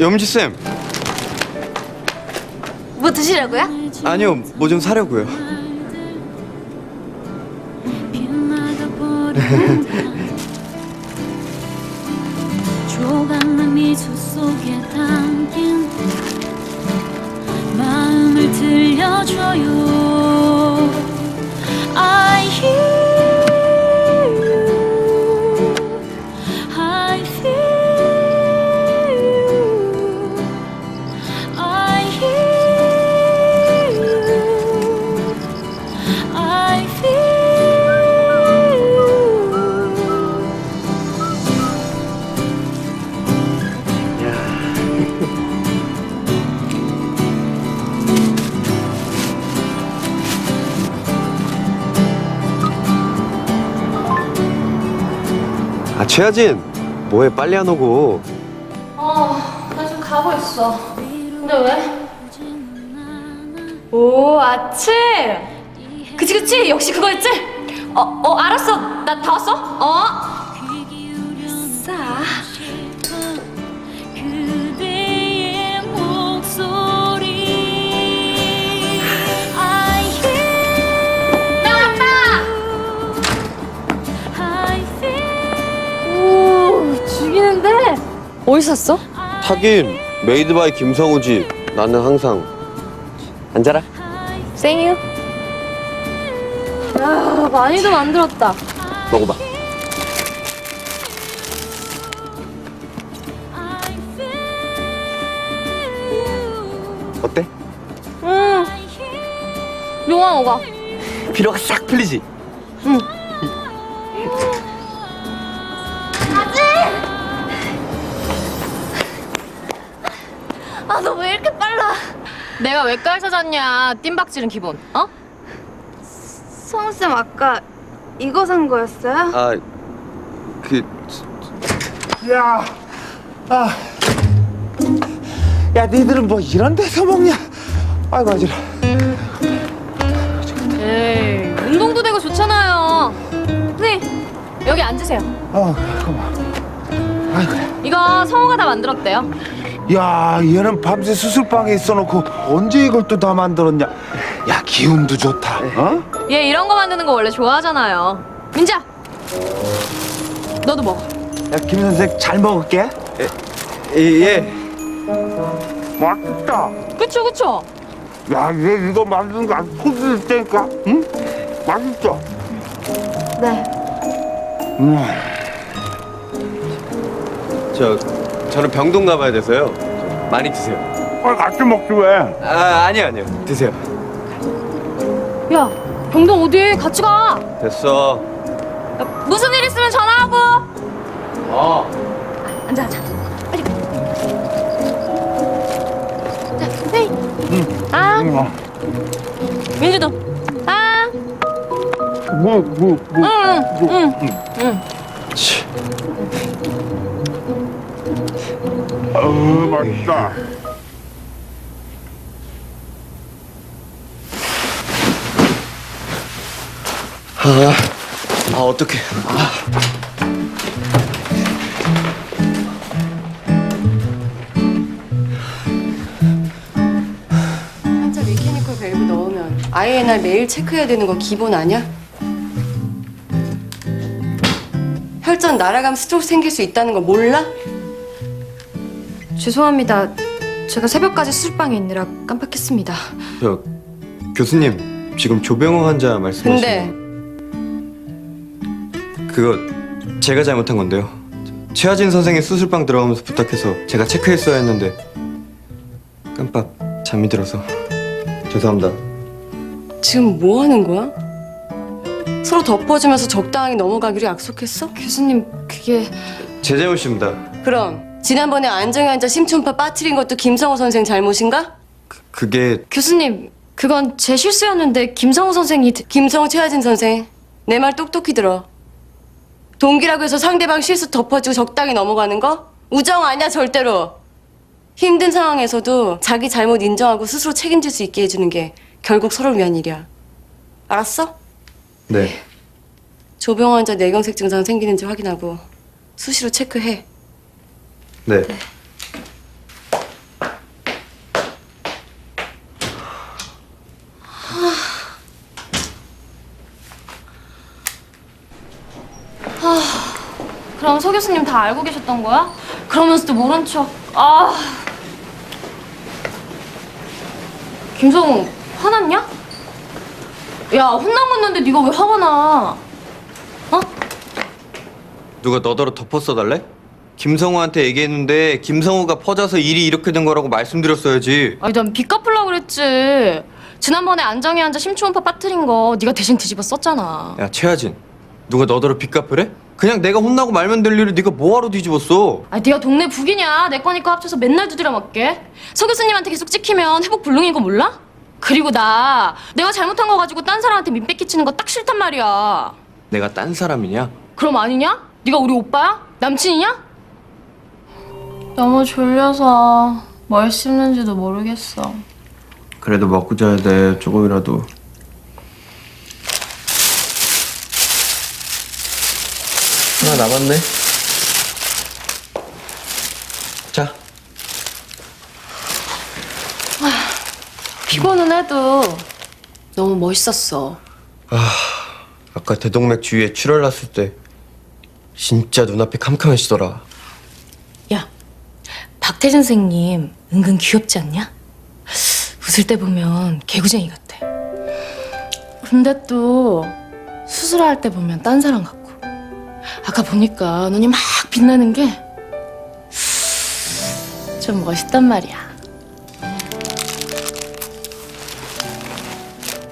염지 쌤. 뭐 드시려고요? 아니요, 뭐 좀 사려고요. 조각난 미소 속에 담긴 마음을 들려줘요 최하진. 뭐해, 빨리 안 오고. 어, 나 지금 가고 있어. 근데 왜? 오, 아침! 그치, 그치! 역시 그거였지? 어, 어, 알았어. 나 다 왔어? 어? 어디서 샀어? 하긴, 메이드 바이 김성우지. 나는 항상. 앉아라. 생유. 야, 많이도 만들었다. 먹어봐. 어때? 음, 용왕 오가. 피로가 싹 풀리지? 아, 외과에서 잤냐 뜀박질은 기본 어? 성우쌤 아까 이거 산 거였어요? 아, 그, 야, 아, 야, 니들은 뭐 이런 데서 먹냐? 아이고 어지러. 에이 운동도 되고 좋잖아요 네 여기 앉으세요 어, 고마워. 아이고. 이거 성우가 다 만들었대요 야, 얘는 밤새 수술방에 있어놓고 언제 이걸 또 다 만들었냐? 야, 기운도 좋다. 어? 얘 이런 거 만드는 거 원래 좋아하잖아요 민지야 너도 먹어 야, 김 선생 잘 먹을게. 예, 예. 맛있다. 그쵸 그쵸 야, 얘 이거 만드는 거안 소질 때니까, 응? 맛있어. 네. 음. 저, 저는 병동 가봐야 돼서요. 많이 드세요. 아, 같이 먹지 왜? 아, 아니요, 아니요. 드세요. 야 병동 어디 같이 가 됐어. 무슨 일 있으면 전화하고 어. 앉아 앉아 빨리 자 헤이 아 응. 어. 민지도 아 뭐, 뭐, 뭐. 응응 치. 어, 맛있다. 아, 아 어떡해. 아. 환자 메케니컬 밸브 넣으면 INR 매일 체크해야 되는 거 기본 아니야? 혈전 날아가면 스트로크 생길 수 있다는 거 몰라? 죄송합니다. 제가 새벽까지 수술방에 있느라 깜빡했습니다. 저 교수님 지금 조병호 환자 말씀하시는 근데 그거 제가 잘못한 건데요. 최하진 선생이 수술방 들어가면서 부탁해서 제가 체크했어야 했는데 깜빡 잠이 들어서 죄송합니다. 지금 뭐 하는 거야? 서로 덮어주면서 적당히 넘어가기로 약속했어? 교수님, 그게 제 잘못입니다. 그럼 지난번에 안정희 환자 심춘파 빠뜨린 것도 김성호 선생 잘못인가? 그게 교수님, 그건 제 실수였는데 김성우 선생이 드- 김성호 최하진 선생 내 말 똑똑히 들어 동기라고 해서 상대방 실수 덮어주고 적당히 넘어가는 거? 우정 아니야 절대로 힘든 상황에서도 자기 잘못 인정하고 스스로 책임질 수 있게 해주는 게 결국 서로를 위한 일이야 알았어? 네. 조병 환자 뇌경색 증상 생기는지 확인하고 수시로 체크해 네. 네. 그럼 서 교수님 다 알고 계셨던 거야? 그러면서도 모른 척. 아. 김성우, 화났냐? 야, 혼나고 있는데 네가 왜 화가 나? 어? 누가 너더러 덮어 써달래? 김성우한테 얘기했는데 김성우가 퍼져서 일이 이렇게 된 거라고 말씀드렸어야지. 아니 난빚 갚으려고 그랬지. 지난번에 안정이 앉아 심초원파 빠뜨린 거 네가 대신 뒤집어 썼잖아. 야 최하진, 누가 너더러 빚 갚으래? 그냥 내가 혼나고 말면 될 일을 네가 뭐하러 뒤집었어? 아니 네가 동네 북이냐? 내 거니까 합쳐서 맨날 두드려 맞게. 서 교수님한테 계속 찍히면 회복 불능인 거 몰라? 그리고 나 내가 잘못한 거 가지고 딴 사람한테 민폐 끼치는 거 딱 싫단 말이야. 내가 딴 사람이냐? 그럼 아니냐? 네가 우리 오빠야? 남친이냐? 너무 졸려서 뭘 씹는지도 모르겠어. 그래도 먹고 자야 돼 조금이라도. 하나 남았네. 자, 피곤은 해도 너무 멋있었어. 아까 대동맥 주위에 출혈 났을 때 진짜 눈앞이 캄캄해지더라. 야, 박태진 선생님 은근 귀엽지 않냐? 웃을 때 보면 개구쟁이 같아. 근데 또 수술할 때 보면 딴 사람 같고. 아까 보니까 눈이 막 빛나는 게 좀 멋있단 말이야.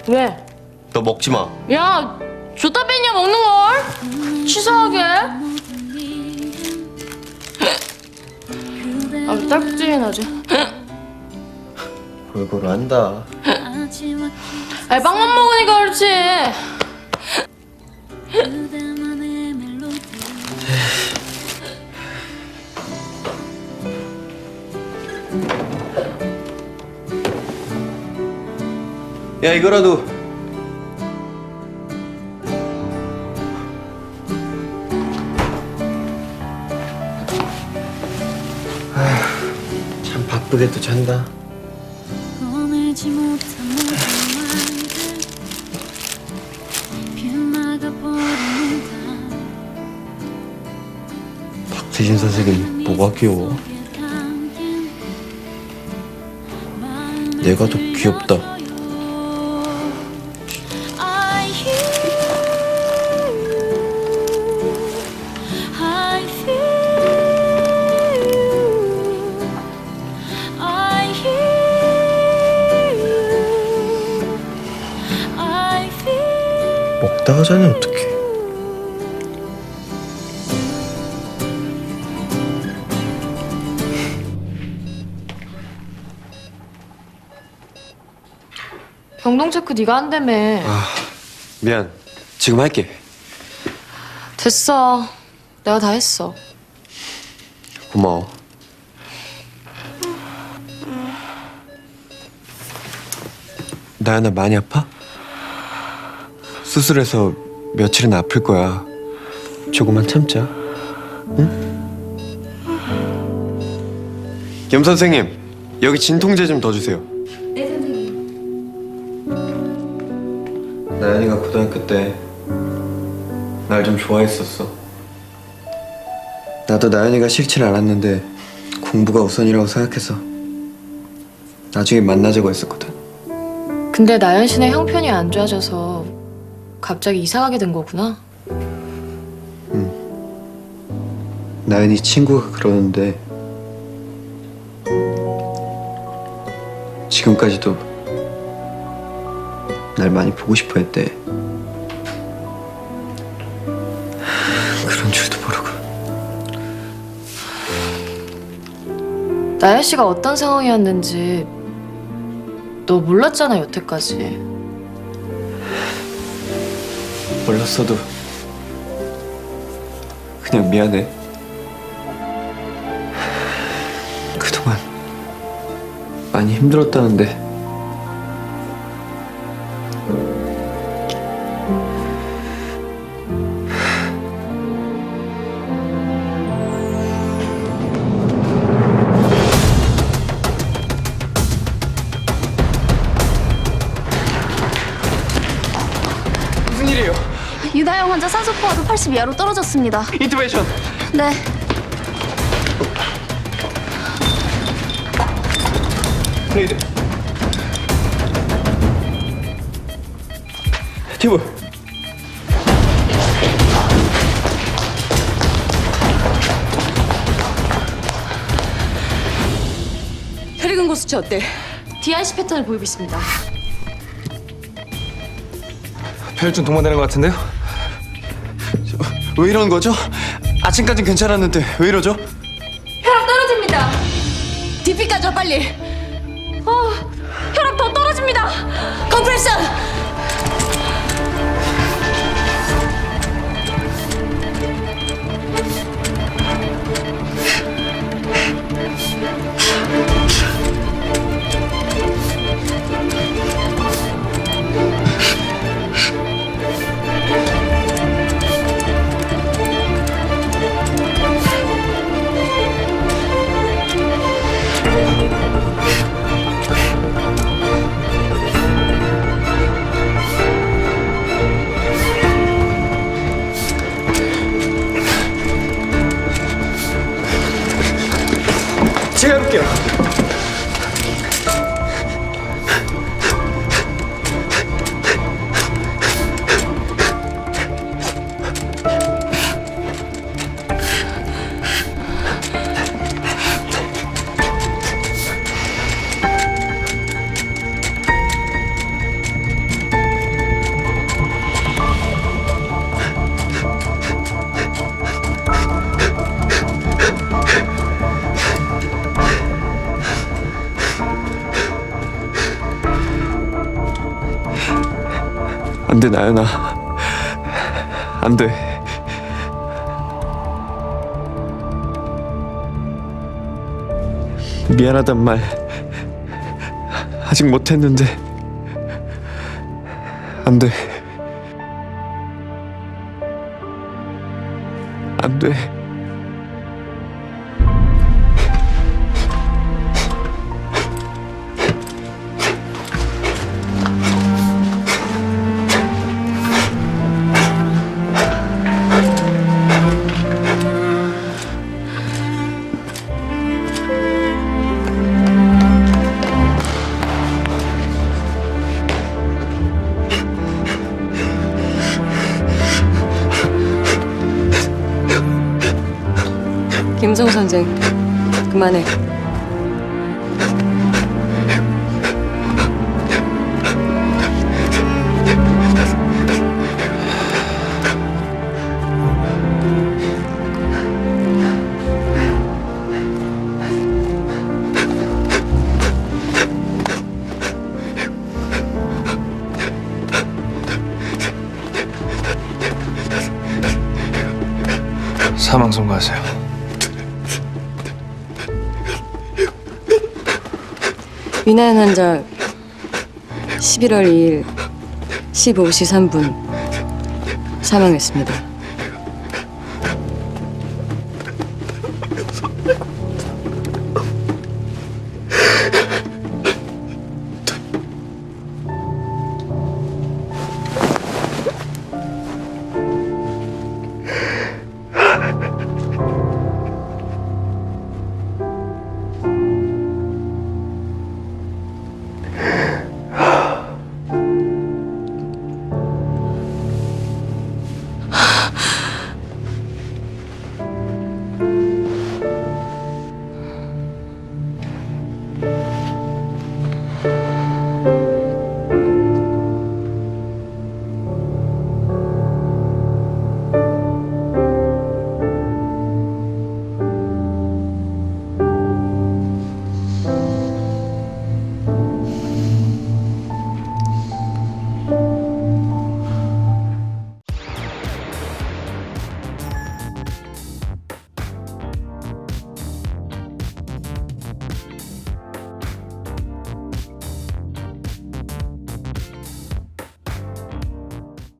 왜? 너 먹지 마. 야, 좋다 뺐냐 먹는 걸? 치사하게. 아, 딸꾹질이 나지. 골고루 한다. 아니, 빵만 먹으니까 그렇지. 야 이거라도 바쁘게 또 잔다. 박태진 선생님 뭐가 귀여워? 내가 더 귀엽다. 먹다가 자면 어떡해? 병동 체크 네가 한다며. 미안. 지금 할게. 됐어. 내가 다 했어. 고마워. 나연아 많이 아파? 수술해서 며칠은 아플 거야. 조금만 참자. 응? 겸 선생님, 여기 진통제 좀 더 주세요. 네, 선생님. 나연이가 고등학교 때 날 좀 좋아했었어. 나도 나연이가 싫질 않았는데 공부가 우선이라고 생각해서 나중에 만나자고 했었거든. 근데 나연 씨네 형편이 안 좋아져서 갑자기 이사 가게 된 거구나. 나연이 친구가 그러는데 지금까지도 날 많이 보고 싶어 했대. 그런 줄도 모르고. 나연 씨가 어떤 상황이었는지 너 몰랐잖아 여태까지. 몰랐어도 그냥 미안해. 그동안 많이 힘들었다는데 환자 산소 포화도 80 이하로 떨어졌습니다. 인투베이션 네. 플레이드. 튜브. 혈액은 고수치 어때? DRC 패턴을 보이고 있습니다. 혈중 동반되는 것 같은데요? 저, 왜 이러는 거죠? 아침까진 괜찮았는데 왜 이러죠? 혈압 떨어집니다. 까줘 빨리. 어, 혈압 더 떨어집니다. 컴프레션. 안 돼, 나연아. 안 돼. 미안하단 말 아직 못했는데 안 돼. 안 돼. 그만해. 사망 선고하세요. 위나연 환자 11월 2일 15시 3분 사망했습니다.